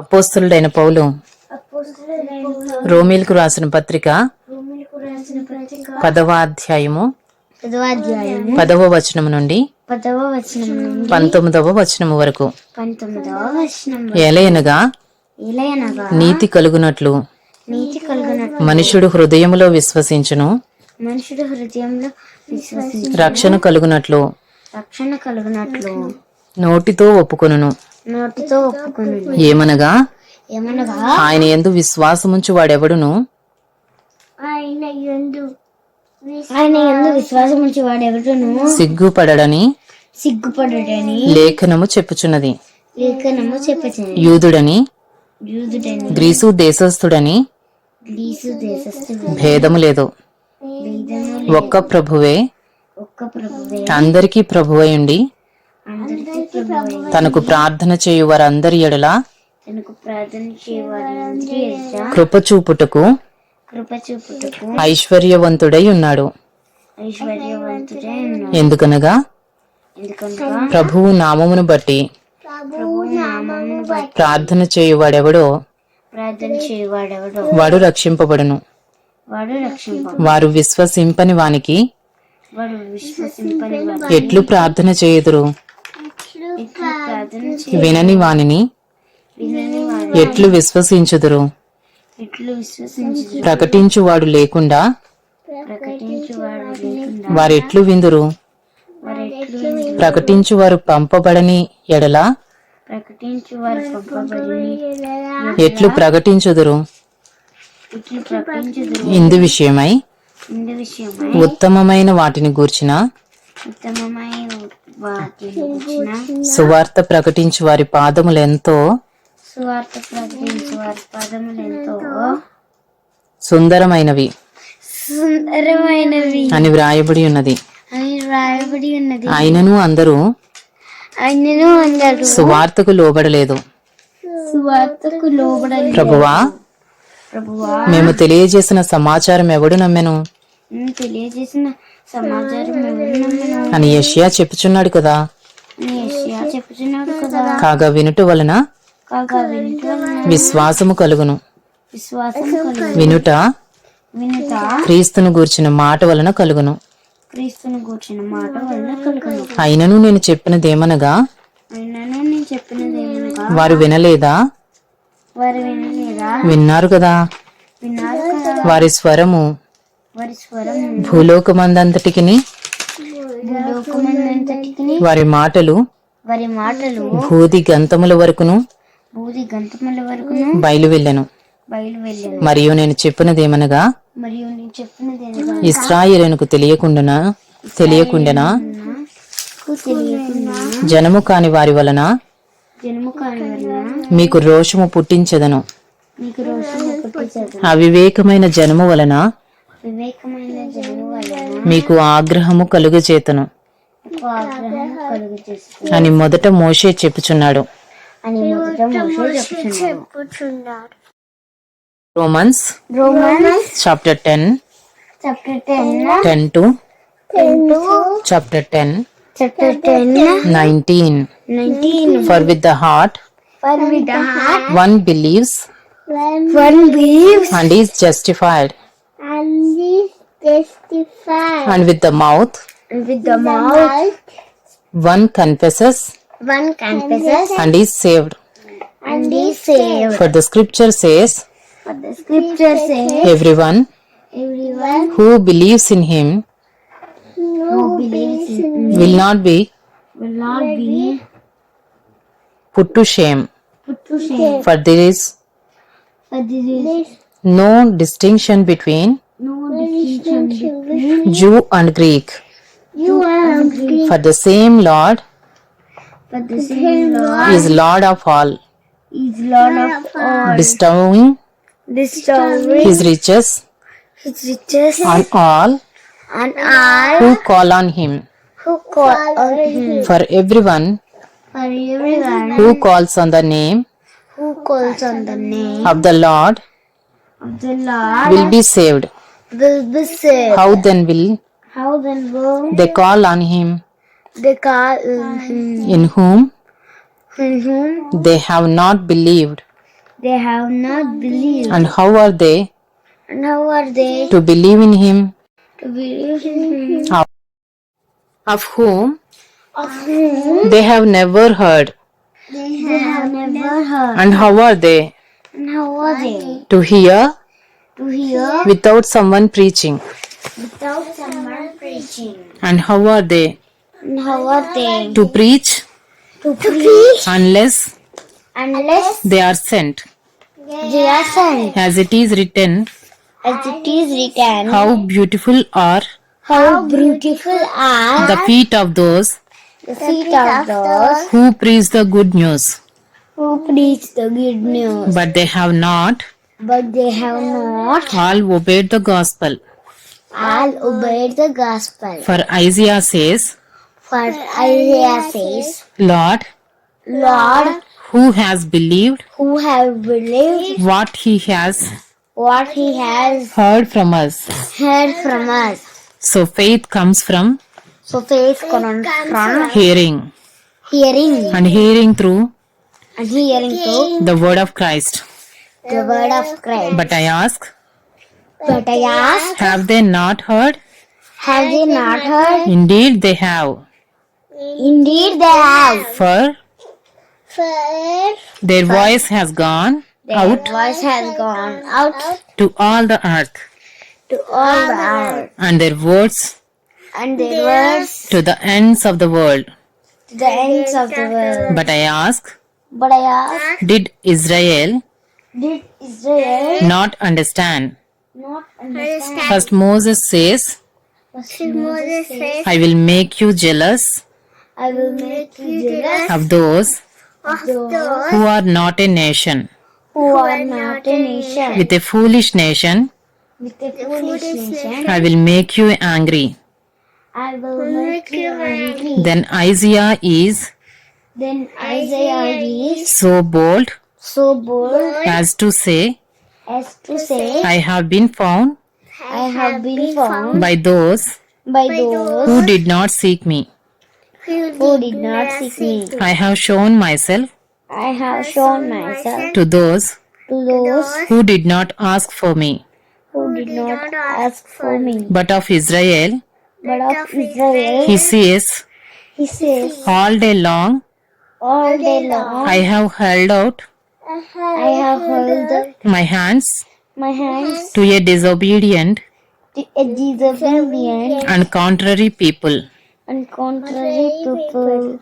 అపోస్తులుడైన పౌలు. రోమిల్కు రాసిన పత్రిక పదవ అధ్యాయము. పదవ వచనం నుండి పంతొమ్మిదవ వచనము వరకు. ఎలయనగా నీతి కలుగునట్లు మనుషుడు హృదయములో విశ్వసించును. మనుషుడు హృదయంలో రక్షణ కలుగునట్లు రక్షణ కలుగునట్లు నోటితో ఒప్పుకొనును. నోటితో ఒప్పుకుని ఏమనగా? ఏమనగా? ఆయన ఎందు విశ్వాసముంచు వాడెవడును? ఆయన ఎందు ఆయన ఎందు విశ్వాసం ఉంచి వాడెవడును? సిగ్గుపడడని? సిగ్గుపడని లేఖనము చెప్పుచున్నది. లేఖనము చెప్పచని యూదుడని? యూదుడని. గ్రీసు దేశస్థుడని? గ్రీసు దేశస్థుడు భేదము లేదు. ఒక్క ప్రభువే. ఒక్క ప్రభువే. అందరికీ ప్రభువై తనకు ప్రార్థన చేయు వారందరి ఎడల కృప చూపుటకు ఐశ్వర్యవంతుడై ఉన్నాడు. ఎందుకనగా ప్రభువు నామమును బట్టి ప్రార్థన చేయువాడెవడో వాడు రక్షింపబడును. వారు విశ్వసింపని వానికి ఎట్లు ప్రార్థన చేయుదురు? వినని వాణిని. ఎట్లు విశ్వసించుదురు? ప్రకటించువాడు లేకుండా వారెట్లు విందురు? ప్రకటించువారు పంపబడని ఎడలా? ఎట్లు ప్రకటించుదురు? ఇందు విషయమై ఉత్తమమైన వాటిని గూర్చినా సువార్త ప్రకటించు వారి పాదములెంతో సువార్త ప్రకటించు వారి పదములు ఎంతో? సుందరమైనవి సుందరమైనవి అని వ్రాయబడి ఉన్నది. అని రాయబడి ఉన్నది. అయినను అందరూ ఆయనను అందరు సువార్తకు లోబడలేదు. సువార్తకు లోబడని ప్రభువా ప్రభువా మేము తెలియజేసిన సమాచారం ఎవడు నమ్మెను? తెలియజేసిన సమాచారం అని యెషయా చెప్పుచున్నాడు కదా. కాగా వినుట వలన కాగా వినుట వలన విశ్వాసము కలుగును. వినుట వినుట క్రీస్తును గూర్చిన మాట వలన కలుగును. క్రీస్తును కూర్చున్న మాట వలన కలుగును. అయినను నేను చెప్పినదేమనగా నేను వారు వినలేదా? వారు వినలేదా? విన్నారు కదా. విన్నారు వారి స్వరము వారి స్వరం భూలోకమందంతటికి వారి మాటలు వారి మాటలు భూది గంతముల వరకును బూది గంతముల వరకును బయలు వెళ్ళను మరియు నేను చెప్పినదేమనగా మరియు నేను చెప్పినది ఏమనగా ఇస్రాయేలునకు తెలియకుండానా తెలియకుండా జనము కాని వారి వలన మీకు రోషము పుట్టించదను. అవివేకమైన జన్ము వలన మీకు ఆగ్రహము కలుగజేతను అని మొదట మోషే చెప్పుచున్నాడు. Romans chapter ten ten to chapter ten nineteen. For with the heart one believes one believes and is justified. testifies. And with the mouth. And with the, the mouth. One confesses. One confesses. And is saved. And is saved. For the scripture says. For the scripture says. Everyone. Everyone. Who believes in him. Who believes in him. Will not be. Will not be. Put to shame. Put to shame. For there is. For there is. No distinction between Jew and Greek, you and Greek. For the same Lord but the same Lord. is Lord of all, is Lord of all. bestowing bestowing his riches his riches on all on all who call on him. who call on him. For everyone for everyone who calls on the name who calls on the name of the Lord of the Lord will be saved. Will be saved. How then will How then will they call on him they call on him in whom in whom they have not believed? they have not believed. And how are they And how are they to believe in him? to believe in him? Of whom Of whom they have never heard. they have never heard. And how are they And how are they to hear to hear without someone preaching? without someone preaching? And how are they And how are they to preach to preach unless unless they are sent? they are sent? As it is written, As it is written, how beautiful are how beautiful are the feet of those the feet of those who preach the good news. who preach the good news, But they have not but they have not all obeyed the gospel. all obeyed the gospel. For Isaiah says, For Isaiah says, Lord, Lord, who has believed who have believed what he has what he has heard from us. heard from us. So faith comes from So faith comes from hearing, hearing and hearing through and hearing through the word of Christ. The word of Christ. But I ask, But I ask, have they not heard? have they not heard? Indeed, they have. Indeed they have. For For their voice has gone their out voice has gone out to all the earth, to all the earth, and their words and their words to the ends of the world. to the ends of the world. But I ask, But I ask, did Israel did Israel not understand? not understand? First Moses says, First Moses says, I will make you jealous I will make you jealous of those of those who are not a nation, who are not a nation. with a foolish nation, With a foolish nation, I will make you angry. I will make you angry. Then Isaiah is Then Isaiah is so bold so bold as to say, as to say, I have been found I have been found by those by those who did not seek me. who did not seek me. I have shown myself I have shown myself to those to those who did not ask for me. who did not ask for me. But of Israel, But of Israel, he says, he says, All day long all day long I have held out I have held my hands my hands to a disobedient to a disobedient and contrary people. and contrary people.